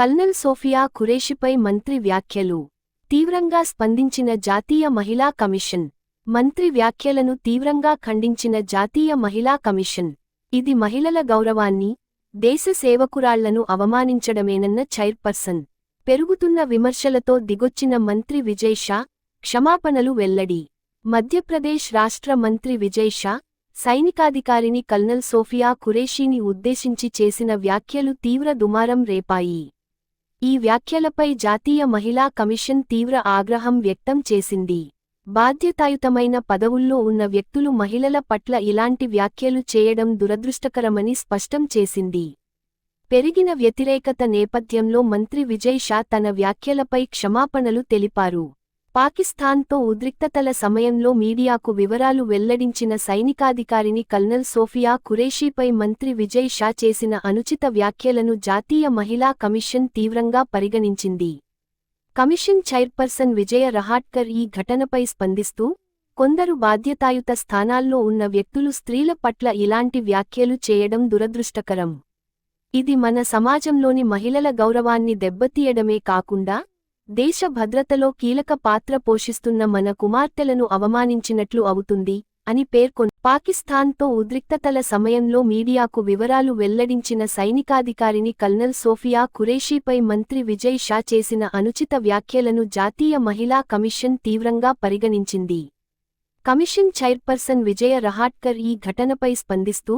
Colonel Sophia ఖురేషిపై మంత్రి వ్యాఖ్యలు. తీవ్రంగా స్పందించిన జాతీయ మహిళా కమిషన్. మంత్రి వ్యాఖ్యలను తీవ్రంగా ఖండించిన జాతీయ మహిళా కమిషన్. ఇది మహిళల గౌరవాన్ని దేశ సేవకురాళ్ళను అవమానించడమేనన్న చైర్పర్సన్. పెరుగుతున్న విమర్శలతో దిగొచ్చిన మంత్రి విజయ్ షా క్షమాపణలు వెల్లడి. మధ్యప్రదేశ్ రాష్ట్ర మంత్రి విజయ్ షా సైనికాధికారిని కల్నల్ సోఫియా ఖురేషీని ఉద్దేశించి చేసిన వ్యాఖ్యలు తీవ్ర దుమారం రేపాయి. ఈ వ్యాఖ్యలపై జాతీయ మహిళా కమిషన్ తీవ్ర ఆగ్రహం వ్యక్తం చేసింది. బాధ్యతాయుతమైన పదవుల్లో ఉన్న వ్యక్తులు మహిళల పట్ల ఇలాంటి వ్యాఖ్యలు చేయడం దురదృష్టకరమని స్పష్టం చేసింది. పెరిగిన వ్యతిరేకత నేపథ్యంలో మంత్రి విజయ్ షా తన వ్యాఖ్యలపై క్షమాపణలు తెలిపారు. పాకిస్తాన్తో ఉద్రిక్తతల సమయంలో మీడియాకు వివరాలు వెల్లడించిన సైనికాధికారిని కల్నల్ సోఫియా ఖురేషీపై మంత్రి విజయ్ షా చేసిన అనుచిత వ్యాఖ్యలను జాతీయ మహిళా కమిషన్ తీవ్రంగా పరిగణించింది. కమిషన్ చైర్పర్సన్ విజయ రహాట్కర్ ఈ ఘటనపై స్పందిస్తూ కొందరు బాధ్యతాయుత స్థానాల్లో ఉన్న వ్యక్తులు స్త్రీల పట్ల ఇలాంటి వ్యాఖ్యలు చేయడం దురదృష్టకరం. ఇది మన సమాజంలోని మహిళల గౌరవాన్ని దెబ్బతీయడమే కాకుండా దేశ భద్రతలో కీలక పాత్ర పోషిస్తున్న మన కుమార్తెలను అవమానించినట్లు అవుతుంది అని పేర్కొన్ పాకిస్తాన్తో ఉద్రిక్తతల సమయంలో మీడియాకు వివరాలు వెల్లడించిన సైనికాధికారిని కల్నల్ సోఫియా ఖురేషీపై మంత్రి విజయ్ షా చేసిన అనుచిత వ్యాఖ్యలను జాతీయ మహిళా కమిషన్ తీవ్రంగా పరిగణించింది. కమిషన్ చైర్పర్సన్ విజయ రహాట్కర్ ఈ ఘటనపై స్పందిస్తూ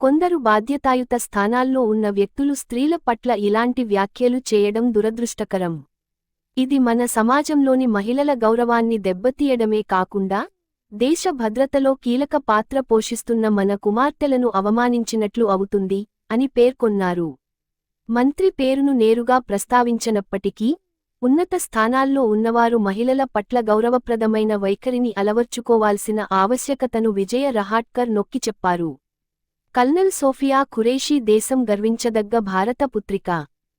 కొందరు బాధ్యతాయుత స్థానాల్లో ఉన్న వ్యక్తులు స్త్రీల పట్ల ఇలాంటి వ్యాఖ్యలు చేయడం దురదృష్టకరం. ఇది మన సమాజంలోని మహిళల గౌరవాన్ని దెబ్బతీయడమే కాకుండా దేశ భద్రతలో కీలక పాత్ర పోషిస్తున్న మన కుమార్తెలను అవమానించినట్లు అవుతుంది అని పేర్కొన్నారు. మంత్రి పేరును నేరుగా ప్రస్తావించనప్పటికీ ఉన్నత స్థానాల్లో ఉన్నవారు మహిళల పట్ల గౌరవప్రదమైన వైఖరిని అలవర్చుకోవాల్సిన ఆవశ్యకతను విజయ రహాట్కర్ నొక్కి చెప్పారు. కల్నల్ సోఫియా ఖురేషీ దేశం గర్వించదగ్గ భారత పుత్రిక.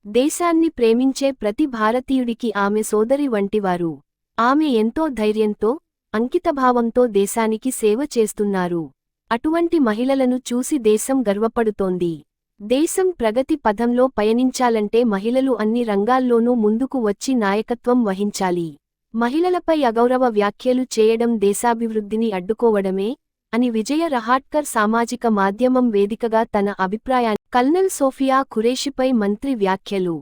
దేశాన్ని ప్రేమించే ప్రతి భారతీయుడికి ఆమె సోదరి వంటివారు. ఆమె ఎంతో ధైర్యంతో అంకితభావంతో దేశానికి సేవ చేస్తున్నారు. అటువంటి మహిళలను చూసి దేశం గర్వపడుతోంది. దేశం ప్రగతి పథంలో పయనించాలంటే మహిళలు అన్ని రంగాల్లోనూ ముందుకు వచ్చి నాయకత్వం వహించాలి. మహిళలపై అగౌరవ వ్యాఖ్యలు చేయడం దేశాభివృద్ధిని అడ్డుకోవడమే అని విజయ రహాట్కర్ సామాజిక మాధ్యమం వేదికగా తన అభిప్రాయాన్ని కల్నల్ సోఫియా ఖురేషిపై మంత్రి వ్యాఖ్యలు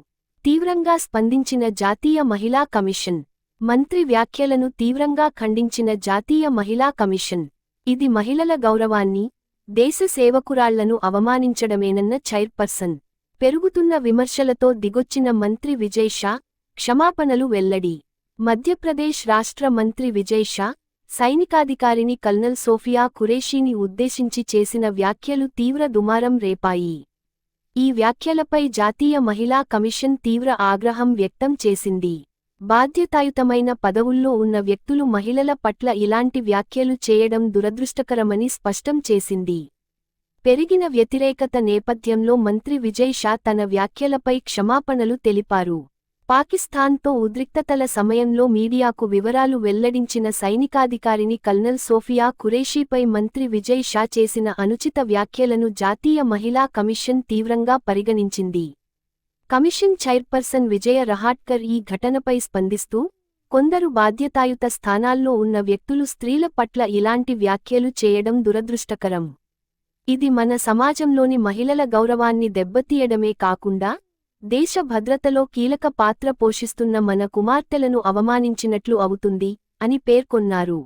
తీవ్రంగా స్పందించిన జాతీయ మహిళా కమిషన్. మంత్రి వ్యాఖ్యలను తీవ్రంగా ఖండించిన జాతీయ మహిళా కమిషన్. ఇది మహిళల గౌరవాన్ని దేశ సేవకురాళ్ళను అవమానించడమేనన్న చైర్పర్సన్. పెరుగుతున్న విమర్శలతో దిగొచ్చిన మంత్రి విజయ్ షా క్షమాపణలు వెల్లడి. మధ్యప్రదేశ్ రాష్ట్ర మంత్రి విజయ్ షా సైనికాధికారిని కల్నల్ సోఫియా ఖురేషీని ఉద్దేశించి చేసిన వ్యాఖ్యలు తీవ్ర దుమారం రేపాయి. ఈ వ్యాఖ్యలపై జాతీయ మహిళా కమిషన్ తీవ్ర ఆగ్రహం వ్యక్తం చేసింది. బాధ్యతాయుతమైన పదవుల్లో ఉన్న వ్యక్తులు మహిళల పట్ల ఇలాంటి వ్యాఖ్యలు చేయడం దురదృష్టకరమని స్పష్టం చేసింది. పెరిగిన వ్యతిరేకత నేపథ్యంలో మంత్రి విజయ్ షా తన వ్యాఖ్యలపై క్షమాపణలు తెలిపారు. పాకిస్తాన్తో ఉద్రిక్తతల సమయంలో మీడియాకు వివరాలు వెల్లడించిన సైనికాధికారిని కల్నల్ సోఫియా ఖురేషీపై మంత్రి విజయ్ షా చేసిన అనుచిత వ్యాఖ్యలను జాతీయ మహిళా కమిషన్ తీవ్రంగా పరిగణించింది. కమిషన్ చైర్పర్సన్ విజయ రహాట్కర్ ఈ ఘటనపై స్పందిస్తూ కొందరు బాధ్యతాయుత స్థానాల్లో ఉన్న వ్యక్తులు స్త్రీల పట్ల ఇలాంటి వ్యాఖ్యలు చేయడం దురదృష్టకరం. ఇది మన సమాజంలోని మహిళల గౌరవాన్ని దెబ్బతీయడమే కాకుండా దేశ భద్రతలో కీలక పాత్ర పోషిస్తున్న మన కుమార్తెలను అవమానించినట్లు అవుతుంది అని పేర్కొన్నారు.